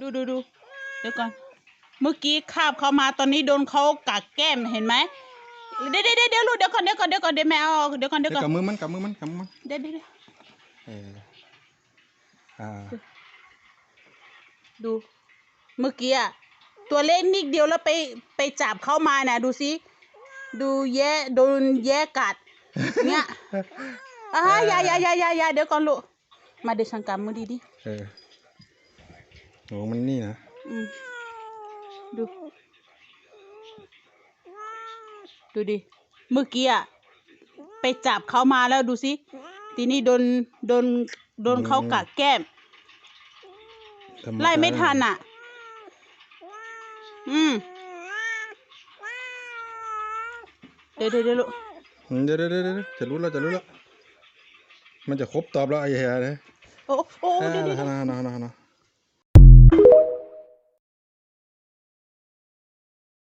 ดูดูดูเดี๋ยวก่อน เมื่อกี้คาบเขามาตอนนี้โดนเขากัดแก้มเห็นไหมเดี๋ยวเดี๋ยวเดี๋ยวเดี๋ยวลูกเดี๋ยวก่อนเดี๋ยวก่อนเดี๋ยวก่อนเดี๋ยวแม่เอาออกเดี๋ยวก่อนเดี๋เดี๋ยยววก่อนกับมือมันกับมือมันกับมือมันเดี๋ยวเดี๋ยวเดี๋ยวเอออ่าดู เมื่อกี้อะตัวเล็กนิดเดียวแล้วไปไปจับเข้ามาน่ะ ดูสิดูแย่โดนแย่กัด เนี่ยอ่าอย่าอย่าอย่าอย่าอย่าเดี๋ยวก่อนลูกมาเดี๋ยวฉันกำมือดีดิเออ โอ้มันนี่นะอืมดู ดูดิ เมื่อกี้อะไปจับเขามาแล้วดูสิ ทีนี้โดน โดน โดนเขากัดแก้ม ธรรดาไล่ไม่ทันอะ อืม เดี๋ยวเดี๋ยวเดี๋ยวลูกอืมเดี๋ยวเดี๋ยวเดี๋ยวเดี๋ยวจะรู้แล้วจะรู้แล้ว มันจะครบตอบแล้วไอ้เหี้ยเลยโอ้โอ้อ่าเดี๋ยวเดี๋ยว ฮาเดี๋ยวนาฮานาฮานา